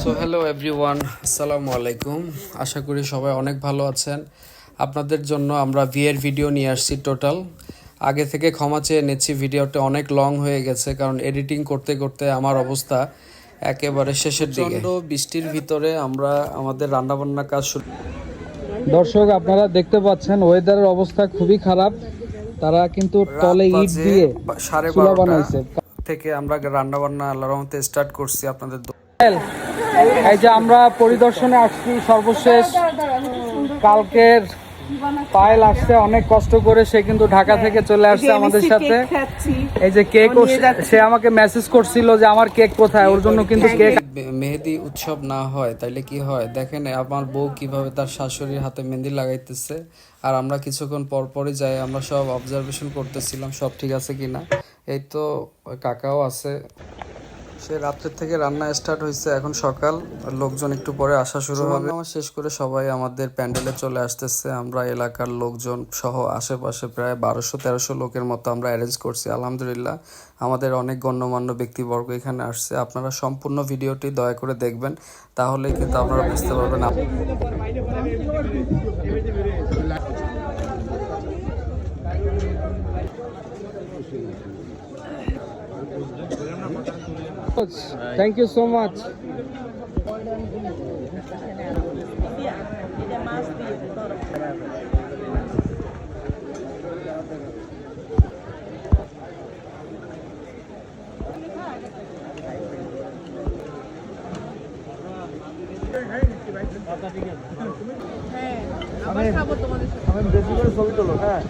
So hello everyone আসসালামু আলাইকুম আশা করি সবাই অনেক ভালো আছেন। আপনাদের জন্য আমরা বিয়ের ভিডিও নিয়ে আসছি টোটাল আগে থেকে ক্ষমা চেয়ে নিচ্ছি ভিডিওটা অনেক লং হয়ে গেছে কারণ এডিটিং করতে করতে আমার অবস্থা একেবারে শেষের দিকে। বৃষ্টির ভিতরে আমরা আমাদের রান্নাবান্না কাজ শুরু দর্শক আপনারা দেখতে পাচ্ছেন ওয়েদারের অবস্থা খুবই খারাপ। তারা কিন্তু তলে ইট দিয়ে সাড়ে বারোটা। বানাইছে। থেকে আমরা রান্নাবান্না আল্লাহ রহমতে স্টার্ট করছি আপনাদের এই যে আমরা পরিদর্শনে আসছি সর্বশেষ। কালকের পায়েল আসছে অনেক কষ্ট করে সে কিন্তু ঢাকা থেকে চলে আসছে আমাদের সাথে। এই যে কেক সে আমাকে মেসেজ করছিল যে আমার কেক কোথায়? ওর জন্য কিন্তু কেক মেহেদি উৎসব না হয় তাইলে কি হয়? দেখেন আমার বউ কীভাবে তার শাশুড়ির হাতে মেহেন্দি লাগাইতেছে আর আমরা কিছুক্ষণ পর পরই যাই আমরা সব অবজারভেশন করতেছিলাম সব ঠিক আছে কিনা। এই তো কাকাও আছে। সে রাত্রের থেকে রান্না স্টার্ট হয়েছে এখন সকাল। লোকজন একটু পরে আসা শুরু হবে। আমার শেষ করে সবাই আমাদের প্যান্ডেলে চলে আসতেছে। আমরা এলাকার লোকজন সহ আশেপাশে প্রায় বারোশো তেরোশো লোকের মতো আমরা অ্যারেঞ্জ করছি। আলহামদুলিল্লাহ আমাদের অনেক গণ্যমান্য ব্যক্তিবর্গ এখানে আসছে। আপনারা সম্পূর্ণ ভিডিওটি দয়া করে দেখবেন তাহলে কিন্তু আপনারা বুঝতে পারবেন। আপ- থ্যাংক ইউ সো মাচ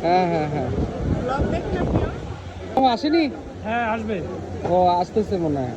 হ্যাঁ হ্যাঁ হ্যাঁ ও আসেনি? হ্যাঁ আসবে ও আসতেছে মনে হয়।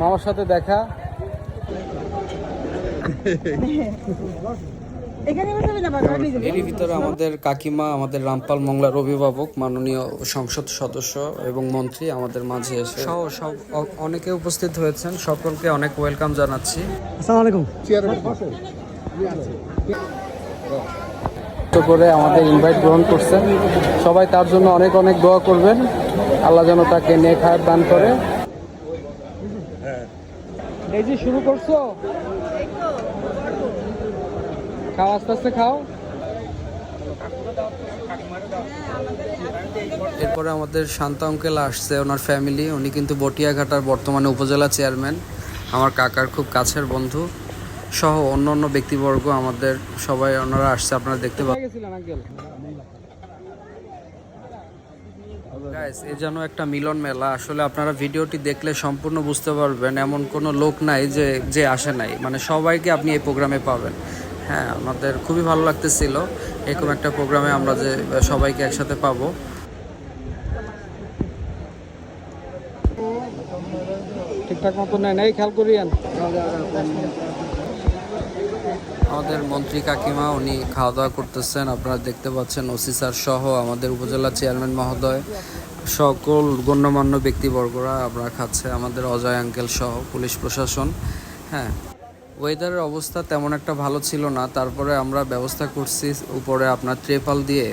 মামার সাথে দেখা। এরই ভিতরে আমাদের কাকিমা আমাদের রামপাল মংলার অভিভাবক মাননীয় সংসদ সদস্য এবং মন্ত্রী আমাদের মাঝে এসে সহ সব অনেকে উপস্থিত হয়েছেন। সকলকে অনেক ওয়েলকাম জানাচ্ছি। তো করে আমাদের ইনভাইট গ্রহণ করছেন সবাই তার জন্য অনেক অনেক দোয়া করবেন। আল্লাহ যেন তাকে নেক হায়াত দান করে। যে শুরু করছ? খাও আস্তে আস্তে খাও। এরপরে আমাদের শান্ত অঙ্কেল আসছে ওনার ফ্যামিলি। উনি কিন্তু বটিয়াঘাটার বর্তমানে উপজেলা চেয়ারম্যান। আমার কাকার খুব কাছের বন্ধু সহ অন্য অন্য ব্যক্তিবর্গ আমাদের সবাই ওনারা আসছে আপনারা দেখতে পাচ্ছেন। গাইস এই যেন একটা মিলন মেলা। আসলে আপনারা ভিডিওটি দেখলে সম্পূর্ণ বুঝতে পারবেন, এমন কোনো লোক নাই যে যে আসে নাই। মানে সবাইকে আপনি এই প্রোগ্রামে পাবেন। হ্যাঁ আমাদের খুবই ভালো লাগতেছিল। এরকম একটা প্রোগ্রামে আমরা যে, সবাইকে একসাথে পাবো। আমাদের মন্ত্রী কাকিমা, উনি খাওয়া দাওয়া করতেছেন। আপনারা দেখতে পাচ্ছেন, ওসি স্যার সহ আমাদের উপজেলা চেয়ারম্যান মহোদয়। সকল গণ্যমান্য ব্যক্তিবর্গরা আমরা খাচ্ছে আমাদের অজয় আঙ্কেল সহ পুলিশ প্রশাসন হ্যাঁ। ওয়েদারের অবস্থা তেমন একটা ভালো ছিল না তারপরে আমরা ব্যবস্থা করছি উপরে আপনার ত্রেপাল দিয়ে।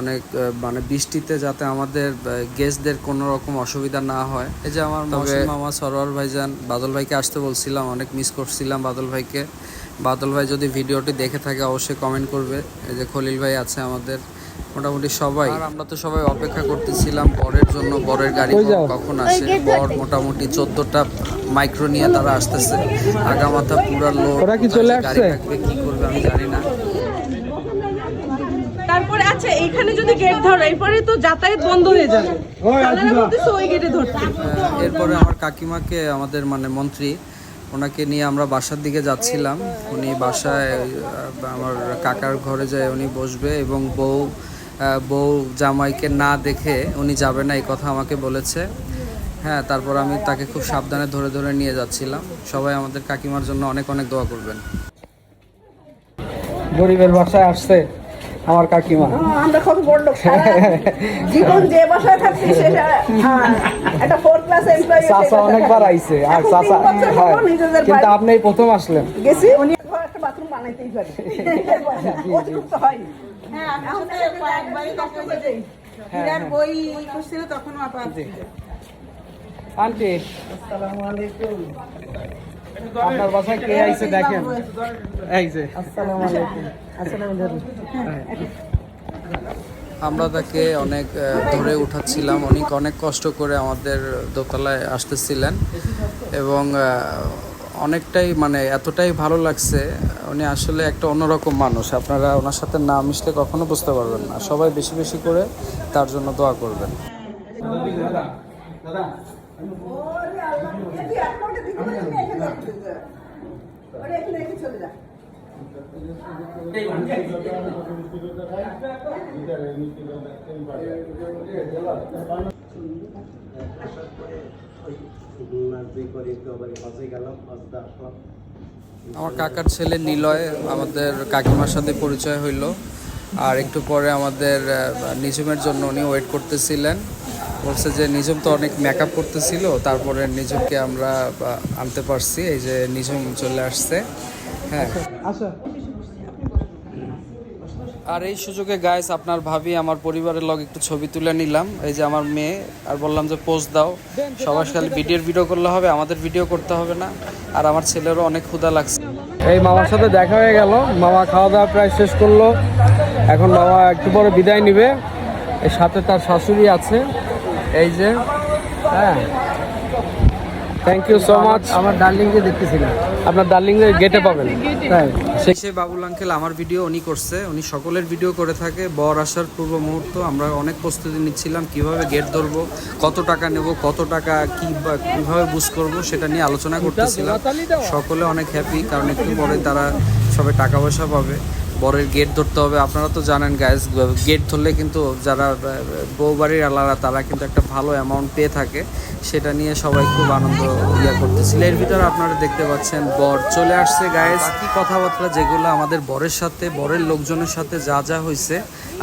অনেক মানে বৃষ্টিতে যাতে আমাদের গেস্টদের কোনো রকম অসুবিধা না হয়। এই যে আমার মামা সরোয়ার ভাইজান বাদল ভাইকে আসতে বলছিলাম অনেক মিস করছিলাম বাদল ভাইকে। বাদল ভাই যদি ভিডিওটি দেখে থাকে অবশ্যই কমেন্ট করবে। এই যে খলিল ভাই আছে আমাদের মোটামুটি সবাই। আর আমরা তো সবাই অপেক্ষা করতেছিলাম বরের জন্য বরের গাড়ি কখন আসে। বর মোটামুটি চোদ্দটা মাইক্রো নিয়ে তারা আসতেছে। আগামাথা পুরা লোড ওরা কি চলে আসছে? কি করবে আমি জানি না। তারপরে আচ্ছা এইখানে যদি গেট ধরো এরপরে তো যাতায়াত বন্ধ হয়ে যাবে। ওই গেটে ধরতে। এরপরে আমার কাকিমাকে আমাদের মানে মন্ত্রী ওনাকে নিয়ে আমরা বাসার দিকে যাচ্ছিলাম। উনি বাসায় আমার কাকার ঘরে যায় উনি বসবে এবং বউ বউ জামাইকে না দেখে উনি যাবে না, এই কথা আমাকে বলেছে। হ্যাঁ তারপর আমি তাকে খুব সাবধানে ধরে ধরে নিয়ে যাচ্ছিলাম। সবাই আমাদের কাকিমার জন্য অনেক অনেক দোয়া করবেন। গরিবের বাসায় আসছে। আমার কাকিমা। আমরা কত বড় লোক জীবন যে বাসায় থাকছি সেটা হ্যাঁ, একটা ফোর ক্লাস এমপ্লয়ি চাচা অনেকবার আইছে আর চাচা হয় কিন্তু আপনি প্রথম আসলেন। গেছি উনি ঘরে একটা বাথরুম বানাইতেই পারে। ওটুকু তো হয়নি এখন তো কয়েকবারই কষ্ট করে হীরার বই করছিল তখনও আপা আন্টি। আপনার বাসায় কে আইছে দেখেন। এই যে। আমরা তাকে অনেক ধরে উঠাচ্ছিলাম। অনেক অনেক কষ্ট করে আমাদের দোতলায় আসতেছিলেন। এবং অনেকটাই মানে এতটাই ভালো লাগছে। উনি আসলে একটা অন্যরকম মানুষ। আপনারা ওনার সাথে না মিশলে কখনো বুঝতে পারবেন না। সবাই বেশি বেশি করে তার জন্য দোয়া করবেন। চলে আমার কাকার ছেলে নিলয়, আমাদের কাকিমার সাথে পরিচয় হইল। আর একটু পরে আমাদের নিজুমের জন্য উনি ওয়েট করতেছিলেন। বলছে যে নিজুম তো অনেক মেকআপ করতেছিল, তারপরে নিজুমকে আমরা আনতে পারছি। এই যে নিজুম চলে আসছে। হ্যাঁ। আচ্ছা। আর এই সুযোগে গাইস আপনার ভাবি আমার পরিবারের লগ একটু ছবি তুলে নিলাম। এই যে আমার মেয়ে আর বললাম যে পোস্ট দাও। সবার খালি ভিডিওর ভিডিও করলে হবে আমাদের ভিডিও করতে হবে না। আর আমার ছেলেরও অনেক ক্ষুধা লাগছে। এই মামার সাথে দেখা হয়ে গেল। মামা খাওয়া দাওয়া প্রায় শেষ করল। এখন মামা একটু পরে বিদায় নিবে। এর সাথে তার শাশুড়ি আছে। এই যে হ্যাঁ। থ্যাংক ইউ সো মাচ আমার ডার্লিংকে দেখতেছিলাম। আপনার ডার্লিং গেটে পাবেন। সেই সে বাবুল আঙ্কেল আমার ভিডিও উনি করছে উনি সকলের ভিডিও করে থাকে বর আসার পূর্ব মুহূর্ত আমরা অনেক প্রস্তুতি নিচ্ছিলাম কীভাবে গেট ধরবো কত টাকা নেব কত টাকা কি বা- কীভাবে বুঝ করব সেটা নিয়ে আলোচনা করতেছিলাম। সকলে অনেক হ্যাপি কারণ একটু পরে তারা সবাই টাকা পয়সা পাবে। বরের গেট ধরতে হবে। আপনারা তো জানেন গ্যাস গেট ধরলে কিন্তু যারা বউ বাড়ির আলাদা তারা কিন্তু একটা ভালো অ্যামাউন্ট পেয়ে থাকে। সেটা নিয়ে সবাই খুব আনন্দ ইয়া করতেছিল। এর ভিতরে আপনারা দেখতে পাচ্ছেন, বর চলে আসছে গায়েস কি কথাবার্তা যেগুলো আমাদের বরের সাথে, বরের লোকজনের সাথে যা যা হয়েছে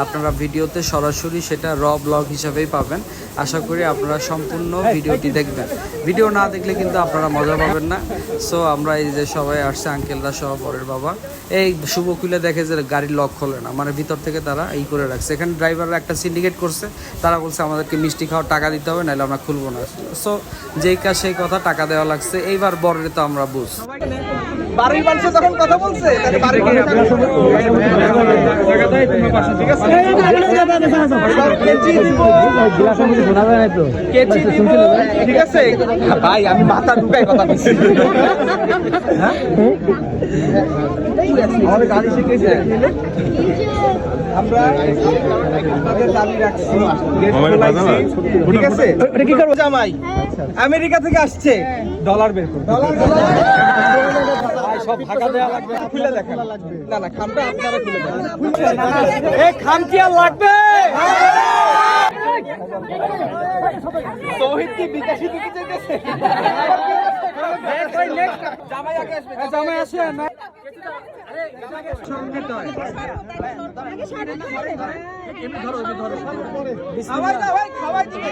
আপনারা ভিডিওতে সরাসরি সেটা র ব্লগ হিসাবেই পাবেন। আশা করি আপনারা সম্পূর্ণ ভিডিওটি দেখবেন। ভিডিও না দেখলে কিন্তু আপনারা মজা পাবেন না। সো আমরা এই যে সবাই আসছে আঙ্কেলরা সহ, বরের বাবা। এই শুভ খুলে দেখে যে গাড়ির লক খোলে না। মানে ভিতর থেকে তারা এই করে রাখছে। এখানে ড্রাইভাররা একটা সিন্ডিকেট করছে। তারা বলছে, আমাদেরকে মিষ্টি খাওয়ার টাকা দিতে হবে, নাহলে আমরা খুলবো না। সো যেই কাজ, সেই কথা টাকা দেওয়া লাগছে। এইবার বরের তো আমরা বুঝ। বাড়ির মানুষে যখন কথা বলছে ঠিক আছে? ভাই আমি মাথা ঢুকাই কথা বলছি। আমাদের গাড়ি শিখেছে। আমরা খোলাইছি ঠিক আছে? কি করব জামাই আমেরিকা থেকে আসছে। ডলার বের করো। ডলার। সব ফাঁকা দেওয়া লাগবে খুলে দেখেন। না না খামটা আপনারা খুলে এই খাম কি আর লাগবে? তৌহিদ কি বিকাশি দিতে চাইতেছে জামাই আগে আসবে জামাই আসে না আমার না ভাই খাওয়াই দিবে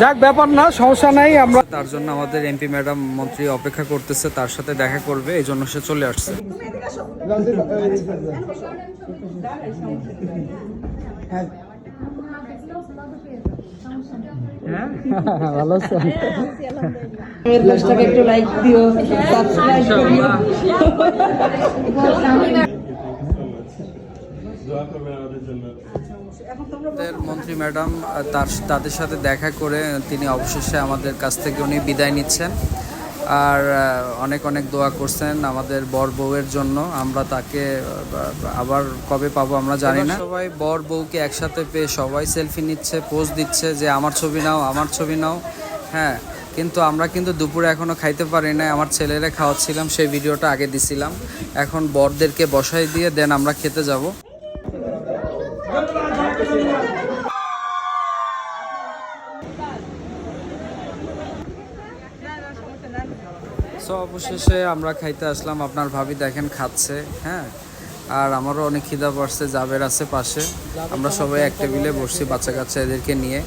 যাক ব্যাপার না সমস্যা নাই আমরা তার জন্য আমাদের এমপি ম্যাডাম মন্ত্রী অপেক্ষা করতেছে তার সাথে দেখা করবে এই জন্য সে চলে আসছে। হ্যাঁ ভালো আছেন? এর পেজটাকে একটু লাইক দিও সাবস্ক্রাইব করিও আমাদের মন্ত্রী ম্যাডাম তার তাদের সাথে দেখা করে তিনি অবশেষে আমাদের কাছ থেকে উনি বিদায় নিচ্ছেন। আর অনেক অনেক দোয়া করছেন আমাদের বর বউয়ের জন্য। আমরা তাকে আবার কবে পাবো আমরা জানি না। সবাই বর বউকে একসাথে পেয়ে সবাই সেলফি নিচ্ছে পোজ দিচ্ছে যে আমার ছবি নাও আমার ছবি নাও। হ্যাঁ কিন্তু আমরা কিন্তু দুপুরে এখনও খাইতে পারি না আমার ছেলেরা খাওয়াচ্ছিলাম সেই ভিডিওটা আগে দিছিলাম। এখন বরদেরকে বসাই দিয়ে দেন আমরা খেতে যাব। সো অবশেষে আমরা খাইতে আসলাম। আপনার ভাবি দেখেন খাচ্ছে হ্যাঁ? আর আমারও অনেক খিদা পড়ছে জাবের আছে পাশে। আমরা সবাই এক টেবিলে বসছি বাচ্চা কাচ্চা এদেরকে নিয়ে।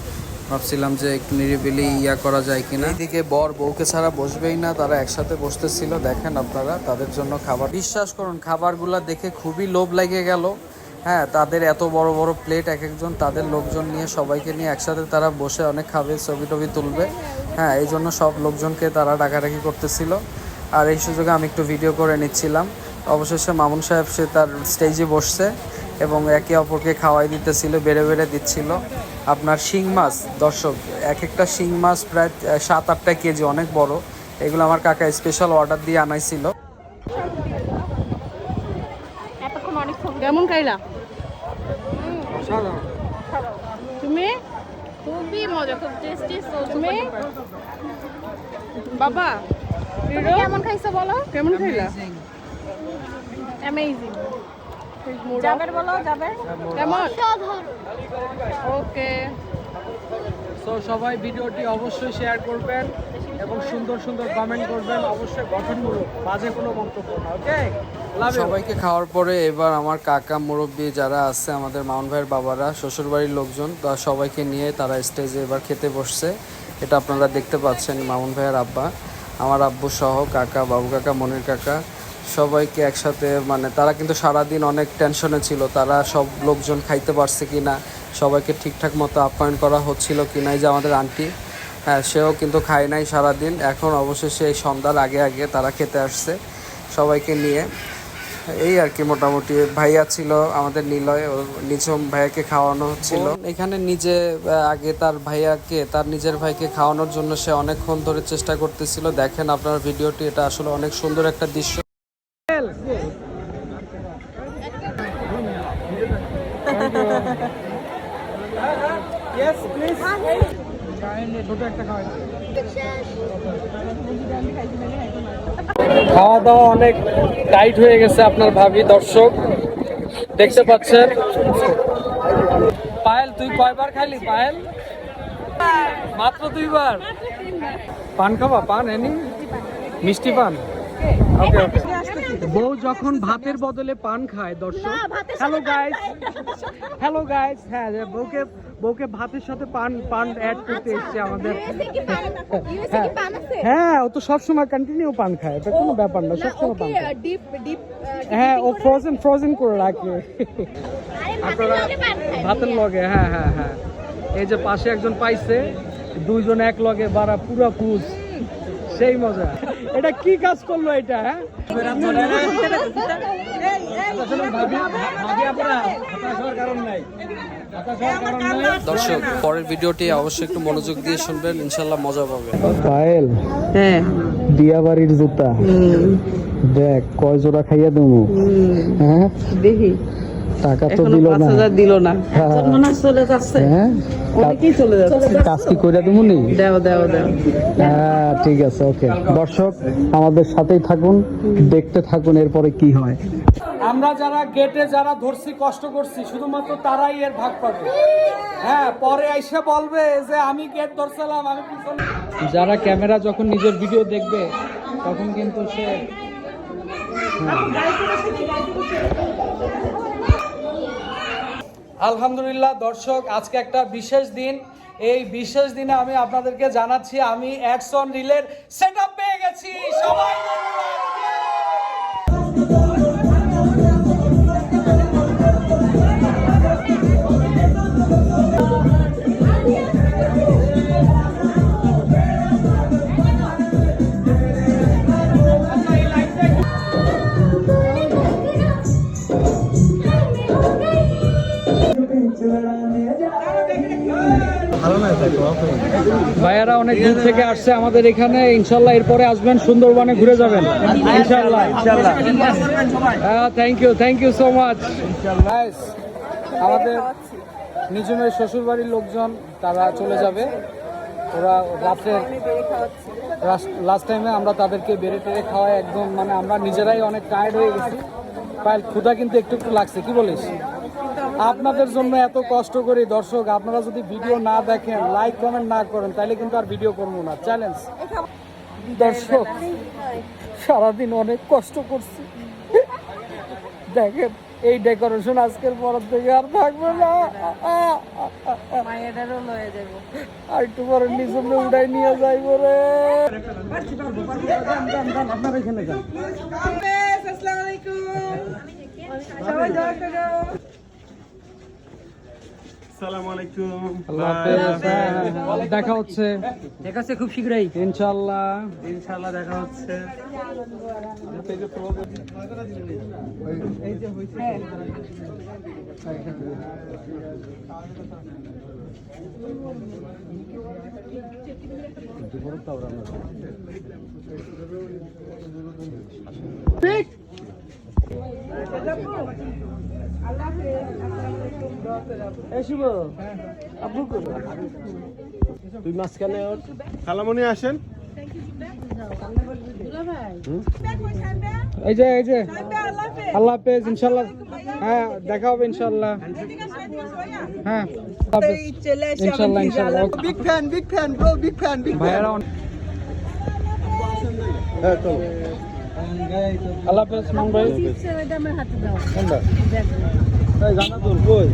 ভাবছিলাম যে একটু নিরিবিলি ইয়া করা যায় কিনা। এদিকে বর বউকে ছাড়া বসবেই না, তারা একসাথে বসতেছিল। দেখেন আপনারা, তাদের জন্য খাবার। বিশ্বাস করুন, খাবারগুলা দেখে খুবই লোভ লেগে গেল। হ্যাঁ তাদের এত বড় বড় প্লেট এক একজন, তাদের লোকজন নিয়ে সবাইকে নিয়ে একসাথে তারা বসে অনেক খাবে, ছবি টবি তুলবে। হ্যাঁ এই জন্য সব লোকজনকে তারা ডাকাডাকি করতেছিল। আর এই সুযোগে আমি একটু ভিডিও করে নিচ্ছিলাম। অবশেষে মামুন সাহেব, সে তার স্টেজে বসছে এবং একে অপরকে খাওয়াই দিতেছিল, বেড়ে বেড়ে দিচ্ছিল। আপনার শিং মাছ, দর্শক, এক একটা শিং মাছ প্রায় সাত আটটা কেজি, অনেক বড়। এগুলো আমার কাকা স্পেশাল অর্ডার দিয়ে আনাইছিল। কেমন খাইলা? তুমি? খুবই মজা খুব টেস্টি তুমি? বাবা কেমন খাইছো বলো? কেমন খাইলা? অ্যামেজিং যাবের বলো যাবে কেমন? ওকে। তো সবাই ভিডিওটি অবশ্যই শেয়ার করবেন এবং সুন্দর সুন্দর কমেন্ট করবেন। অবশ্যই গঠনমূলক বাজে কোনো মন্তব্য না ওকে সবাইকে খাওয়ার পরে এবার আমার কাকা মুরব্বী যারা আছে, আমাদের মাউন্ট ভাইয়ের বাবারা, শ্বশুরবাড়ির লোকজন, তা সবাইকে নিয়ে তারা স্টেজে এবার খেতে বসছে। এটা আপনারা দেখতে পাচ্ছেন মামুন ভাইয়ের আব্বা, আমার আব্বু সহ কাকা, বাবু কাকা, মনির কাকা। সবাইকে একসাথে মানে তারা কিন্তু সারাদিন অনেক টেনশনে ছিল, তারা সব লোকজন খাইতে পারছে কি না সবাইকে ঠিকঠাক মতো আপ্যায়ন করা হচ্ছিল কি না এই যে আমাদের আন্টি হ্যাঁ সেও কিন্তু খায় নাই সারাদিন, এখন অবশেষে এই সন্ধ্যার আগে আগে তারা খেতে আসছে, সবাইকে নিয়ে। এই আর কি মোটামুটি। ভাইয়া ছিল আমাদের নিলয় ওর নিঝুম ভাইয়াকে খাওয়ানো হচ্ছিল। এখানে নিজে আগে তার ভাইয়াকে তার নিজের ভাইকে খাওয়ানোর জন্য সে অনেকক্ষণ ধরে চেষ্টা করতেছিল। দেখেন আপনার ভিডিওটি এটা আসলে অনেক সুন্দর একটা দৃশ্য। ছোট একটা খাওয়াই খাওয়া দাওয়া অনেক টাইট হয়ে গেছে আপনার ভাবি, দর্শক। দেখতে পাচ্ছেন। পায়েল, তুই কয়বার খাইলি পায়েল? মাত্র দুইবার? পান খাবা? পান, এনি? মিষ্টি পান? বউ যখন ভাতের বদলে পান খায়, দর্শক। হ্যালো গাইস হ্যালো গাইস হ্যাঁ বউকে বউকে ভাতের সাথে পান পান অ্যাড করতে এসেছে আমাদের। হ্যাঁ হ্যাঁ ও তো সবসময় কন্টিনিউ পান খায় এটা কোনো ব্যাপার না সবসময় পান খায়। ডিপ ডিপ হ্যাঁ ও ফ্রোজেন ফ্রোজেন করে রাখে। আপনারা ভাতের লগে হ্যাঁ হ্যাঁ হ্যাঁ। এই যে পাশে একজন পাইছে দুইজন এক লগে বাড়া পুরা পুজ। সেই মজা। এটা কি কাজ করল এটা হ্যাঁ? দর্শক পরের ভিডিওটি অবশ্যই একটু মনোযোগ দিয়ে শুনবেন ইনশাল্লাহ মজা পাবে পায়েল হ্যাঁ। দিয়া বাড়ির জুতা দেখ কয় জোড়া খাইয়া দেবো? হ্যাঁ? দেখি। টাকা তো দিল না। দিল না। হ্যাঁ। চলে যাচ্ছে। হ্যাঁ? চলে যাচ্ছে। কাজ কি করে দেবো নি? দেও দেও দেও। হ্যাঁ ঠিক আছে ওকে দর্শক আমাদের সাথেই থাকুন দেখতে থাকুন এরপরে কি হয়। আমরা যারা গেটে যারা ধরছি কষ্ট করছি শুধুমাত্র তারাই এর ভাগ পাবে। হ্যাঁ পরে এসে বলবে যে আমি গেট ধরছিলাম আমি পিছনে যারা ক্যামেরা যখন নিজের ভিডিও দেখবে তখন কিন্তু সে আলহামদুলিল্লাহ, দর্শক, আজকে একটা বিশেষ দিন। এই বিশেষ দিনে আমি আপনাদেরকে জানাচ্ছি, আমি অ্যাডসন রিলের সেট পেয়ে গেছি। সবাই ভাইয়ারা অনেক দূর থেকে আসছে আমাদের এখানে। ইনশাল্লাহ এরপরে আসবেন, সুন্দরবনে ঘুরে যাবেন। ইনশাল্লাহ thank you thank you so much আমাদের নিজমের শ্বশুর বাড়ির লোকজন, তারা চলে যাবে। ওরা রাত্রে লাস্ট টাইমে আমরা তাদেরকে বেড়ে টেড়ে খাওয়াই একদম মানে আমরা নিজেরাই অনেক টায়ার্ড হয়ে গেছি। পায়েল, ক্ষুধা কিন্তু একটু একটু লাগছে, কি বলিস? আপনাদের জন্য এত কষ্ট করি। দর্শক আপনারা যদি ভিডিও না দেখেন লাইক কমেন্ট না করেন তাহলে কিন্তু আর ভিডিও করব না। চ্যালেঞ্জ দর্শক সারাদিন অনেক কষ্ট করছি। দেখেন এই ডেকোরেশন আজকের পর থেকে আর থাকবে না। আর একটু পরে উঠাই নিয়ে যাইব রে। আপনারা এখানে যান। আসসালামু আলাইকুম। সবাই দোয়া করো। আসসালামু আলাইকুম। আল্লাহ হাফেজ। দেখা হচ্ছে দেখা হচ্ছে। খুব শীঘ্রই। ইনশাল্লাহ ইনশাআল্লাহ দেখা হচ্ছে। খালামণি আসেন। এই যে এই যে। আল্লাহ হাফেজ ইনশাল্লাহ। হ্যাঁ দেখা হবে ইনশাল্লাহ। হ্যাঁ। ইনশাল্লাহ ইনশাল্লাহ। Big fan big fan bro big fan big ভাইয়ারা অনেক- আল্লাহ হাফেজ মামুন ভাই। আমার হাতে দাও। গানা তোর কই?